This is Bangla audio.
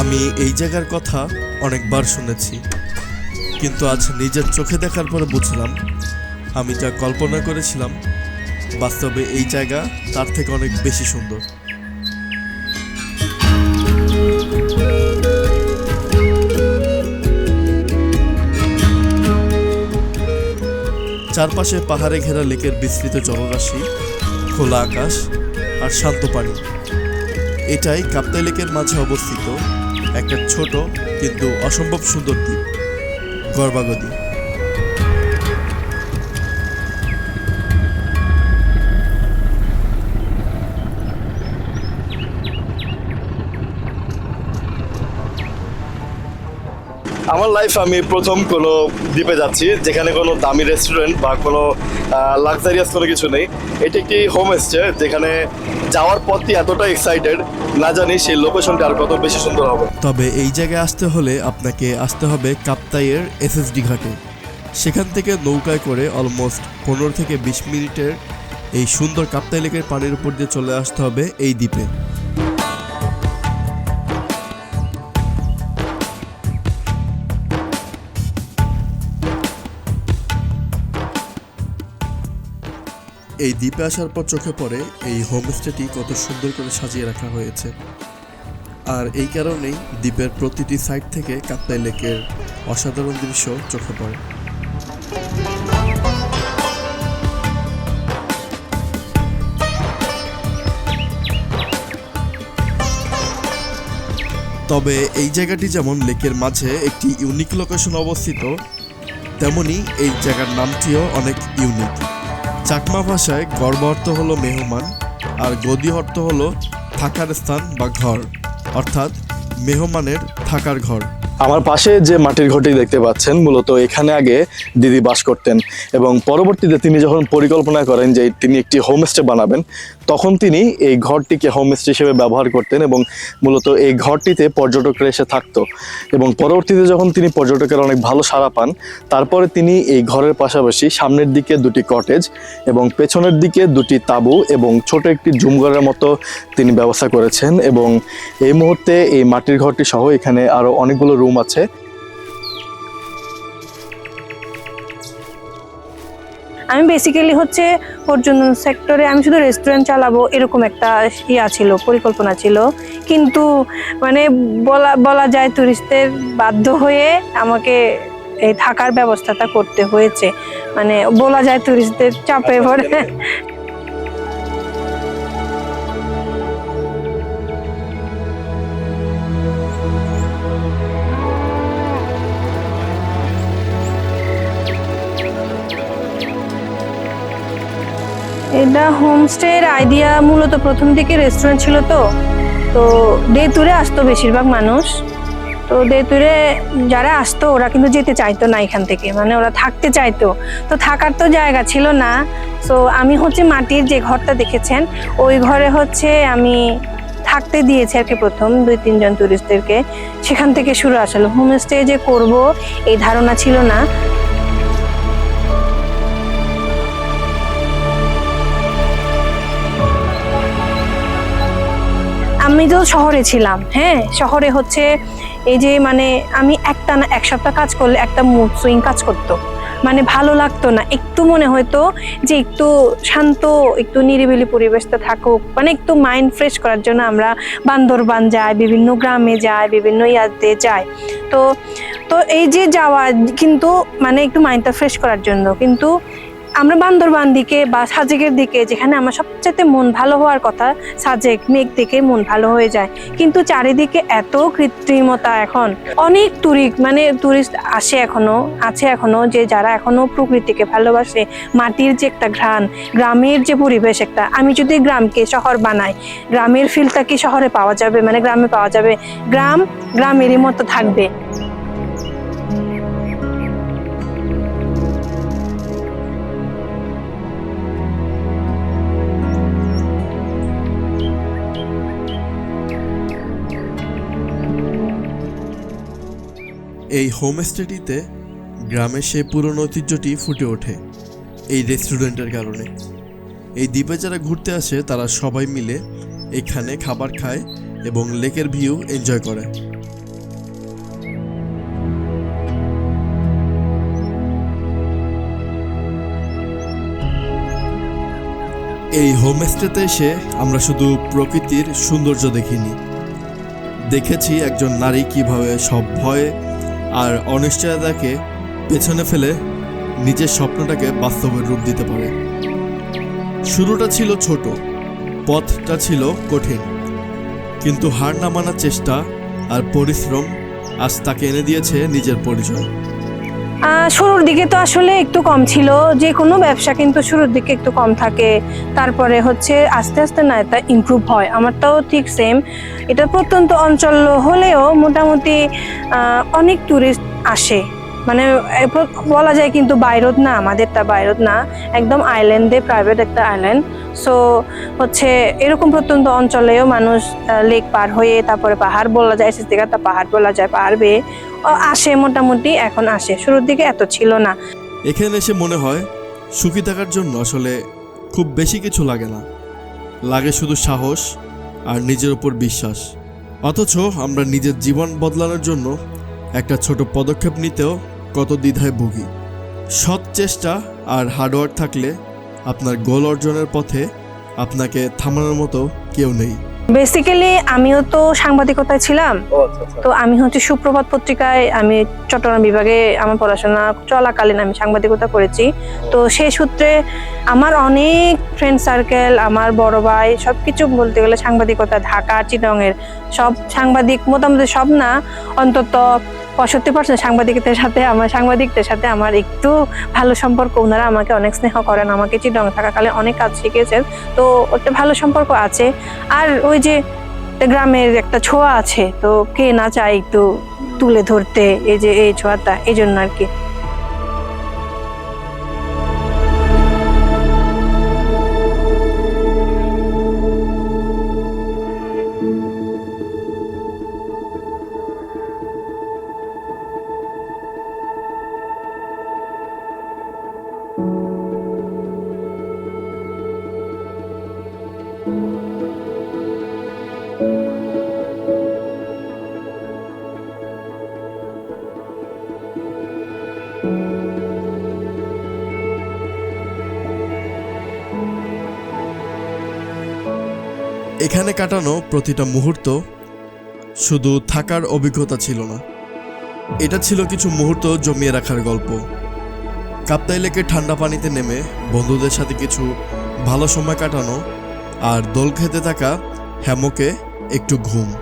আমি এই জায়গার কথা অনেকবার শুনেছি। কিন্তু আজ নিজের চোখে দেখার পরে বুঝলাম, আমি যা কল্পনা করেছিলাম, বাস্তবে এই জায়গা তার থেকে অনেক বেশি সুন্দর। চারপাশে পাহাড়ে ঘেরা লেকের বিস্তৃত জলরাশি, খোলা আকাশ আর শান্ত পানি। এটাই কাপ্তাই লেকের মাঝে অবস্থিত একটা ছোট কিন্তু অসম্ভব সুন্দর দ্বীপ গর্বাগদী আমার লাইফ আমি প্রথম কোনো দ্বীপে যাচ্ছি, যেখানে কোনো দামি রেস্টুরেন্ট বা কোনো লাক্সারিয়াস কোনো কিছু নেই। এটি একটি হোম স্টে যেখানে যাওয়ার পথটি এতটা এক্সাইটেড না জানি সেই লোকেশনটা আর কত বেশি সুন্দর হবে। তবে এই জায়গায় আসতে হলে আপনাকে আসতে হবে কাপ্তাইয়ের এসএসডি ঘাটে। সেখান থেকে নৌকায় করে অলমোস্ট পনেরো থেকে বিশ মিনিটের এই সুন্দর কাপ্তাই লেকের পানির উপর দিয়ে চলে আসতে হবে এই দ্বীপে। এই দ্বীপে আসার পর চোখে পড়ে এই হোমস্টেটি কত সুন্দর করে সাজিয়ে রাখা হয়েছে। আর এই কারণেই দ্বীপের প্রতিটি সাইড থেকে কাপ্তাই লেকের অসাধারণ দৃশ্য চোখে পড়ে। তবে এই জায়গাটি যেমন লেকের মাঝে একটি ইউনিক লোকেশন অবস্থিত, তেমনি এই জায়গার নামটিও অনেক ইউনিক চাকমা ভাষায় গর্ব অর্থ হলো মেহমান আর গদি অর্থ হলো থাকার স্থান বা ঘর, অর্থাৎ মেহমানের থাকার ঘর। আমার পাশে যে মাটির ঘরটি দেখতে পাচ্ছেন, মূলত এখানে আগে দিদি বাস করতেন এবং পরবর্তীতে তিনি যখন পরিকল্পনা করেন যে তিনি একটি হোমস্টে বানাবেন তখন তিনি এই ঘরটিকে হোমস্টে হিসেবে ব্যবহার করতেন এবং মূলত এই ঘরটিতে পর্যটকরা এসে থাকতো। এবং পরবর্তীতে যখন তিনি পর্যটকের অনেক ভালো সাড়া পান, তারপরে তিনি এই ঘরের পাশাপাশি সামনের দিকে দুটি কটেজ এবং পেছনের দিকে দুটি তাঁবু এবং ছোট একটি জুমঘরের মতো তিনি ব্যবস্থা করেছেন এবং এই মুহূর্তে এই মাটির ঘরটি সহ এখানে আরও অনেকগুলো রুম আছে। আমি বেসিক্যালি হচ্ছে পর্যটন সেক্টরে আমি শুধু রেস্টুরেন্ট চালাবো এরকম একটা ইয়া ছিল পরিকল্পনা ছিল। কিন্তু মানে বলা বলা যায় টুরিস্টদের বাধ্য হয়ে আমাকে এই থাকার ব্যবস্থাটা করতে হয়েছে। মানে বলা যায় টুরিস্টদের চাপে পড়ে। এটা হোমস্টের আইডিয়া মূলত প্রথম দিকে রেস্টুরেন্ট ছিল তো। তো ডে ট্যুরে আসতো বেশিরভাগ মানুষ। তো ডে ট্যুরে যারা আসতো, ওরা কিন্তু যেতে চাইতো না এখান থেকে। মানে ওরা থাকতে চাইতো। তো থাকার তো জায়গা ছিল না। সো আমি হচ্ছে মাটির যে ঘরটা দেখেছেন, ওই ঘরে হচ্ছে আমি থাকতে দিয়েছি আর কি প্রথম দুই, তিনজন টুরিস্টদেরকে সেখান থেকে শুরু আসলে। হোমস্টে যে করব, এই ধারণা ছিল না। আমি তো শহরে ছিলাম হ্যাঁ? শহরে হচ্ছে এই যে মানে আমি একটা না এক সপ্তাহ কাজ করলে একটা মুড সুইং কাজ করতো। মানে ভালো লাগতো না, একটু মনে হতো যে একটু শান্ত, একটু নিরিবিলি পরিবেশটা থাকুক। মানে একটু মাইন্ড ফ্রেশ করার জন্য আমরা বান্দরবান যাই, বিভিন্ন গ্রামে যাই, বিভিন্ন ইয়াতে যাই। তো তো এই যে যাওয়া, কিন্তু মানে একটু মাইন্ডটা ফ্রেশ করার জন্য। কিন্তু আমরা বান্দরবান দিকে বা সাজেকের দিকে, যেখানে আমার সবচেয়ে মন ভালো হওয়ার কথা, সাজেক, মেঘ দেখে মন ভালো হয়ে যায়। কিন্তু চারিদিকে এত কৃত্রিমতা এখন। অনেক টুরিস্ট মানে টুরিস্ট আসে এখনও, আছে এখনও, যে যারা এখনও প্রকৃতিকে ভালোবাসে। মাটির যে একটা ঘ্রাণ, গ্রামের যে পরিবেশ একটা, আমি যদি গ্রামকে শহর বানাই, গ্রামের ফিলটা কি শহরে পাওয়া যাবে? মানে গ্রামে পাওয়া যাবে। গ্রাম, গ্রামেরই মতো থাকবে। এই হোমস্টেটিতে গ্রামের সেই পুরনো ঐতিহ্যটি ফুটে ওঠে, এই রেস্টুরেন্টের কারণে। এই দ্বীপে যারা ঘুরতে আসে, তারা সবাই মিলে এখানে খাবার খায় এবং লেকের ভিউ এনজয় করে। এই হোমস্টেতে এসে আমরা শুধু প্রকৃতির সৌন্দর্য দেখিনি। দেখেছি একজন নারী কীভাবে সব ভয়ে আর অনিশ্চয়তাকে পেছনে ফেলে নিজের স্বপ্নটাকে বাস্তবের রূপ দিতে পারে। শুরুটা ছিল ছোট, পথটা ছিল কঠিন, কিন্তু হার না মানার চেষ্টা আর পরিশ্রম আজ তাকে এনে দিয়েছে নিজের পরিচয়। শুরুর দিকে তো আসলে একটু কম ছিল, যে কোনো ব্যবসা কিন্তু শুরুর দিকে একটু কম থাকে, তারপরে হচ্ছে আস্তে আস্তে না এটা ইম্প্রুভ হয়, আমারটাও ঠিক সেম এটা প্রত্যন্ত অঞ্চল হলেও মোটামুটি অনেক ট্যুরিস্ট আসে। মানে এ প্র- বলা যায় কিন্তু বাইরত না, আমাদেরটা বাইরত না, একদম আইল্যান্ডে প্রাইভেট একটা আইল্যান্ড সো হচ্ছে এরকম প্রত্যন্ত অঞ্চলেও মানুষ লেক পার হয়ে তারপরে পাহাড় বলা যায় এসএস দিঘাটা পাহাড় বলা যায় পাহাড় বেয়ে আসে মোটামুটি, এখন আসে। শুরুর দিকে এত ছিল না। এখানে এসে মনে হয় সুখী থাকার জন্য আসলে খুব বেশি কিছু লাগে না। লাগে শুধু সাহস আর নিজের উপর বিশ্বাস। অথচ আমরা নিজের জীবন বদলানোর জন্য একটা ছোট পদক্ষেপ নিতেও কত দ্বিধায় ভুগি। সৎ চেষ্টা আর হার্ডওয়ার্ক থাকলে আপনার গোল অর্জনের পথে আপনাকে থামানোর মতো কেউ নেই। বেসিক্যালি আমিও তো সাংবাদিকতায় ছিলাম। তো আমি হচ্ছে সুপ্রভাত পত্রিকায় আমি চট্টগ্রাম বিভাগে আমার পড়াশোনা চলাকালীন আমি সাংবাদিকতা করেছি। তো সেই সূত্রে আমার অনেক ফ্রেন্ড সার্কেল আমার বড় ভাই সব কিছু বলতে গেলে সাংবাদিকতা ঢাকা চিটংয়ের সব সাংবাদিক মোটামুটি সব না অন্তত পঁয়ষট্টি পার্সেন্ট সাংবাদিকদের সাথে আমার সাংবাদিকদের সাথে আমার একটু ভালো সম্পর্ক। ওনারা আমাকে অনেক স্নেহ করেন, আমাকে চিটং থাকাকালে অনেক কাজ শিখেছেন। তো একটা ভালো সম্পর্ক আছে। আর ওই যে গ্রামের একটা ছোঁয়া আছে, তো কে না চায় একটু তুলে ধরতে, এই যে এই ছোঁয়াটা, এই জন্য আর কি। এখানে কাটানো প্রতিটা মুহূর্ত শুধু থাকার অভিজ্ঞতা ছিল না। এটা ছিল কিছু মুহূর্ত জমিয়ে রাখার গল্প। কাপ্তাই লেকে ঠান্ডা পানিতে নেমে বন্ধুদের সাথে কিছু ভালো সময় কাটানো আর দোল খেতে থাকা হ্যামকে একটু ঘুম।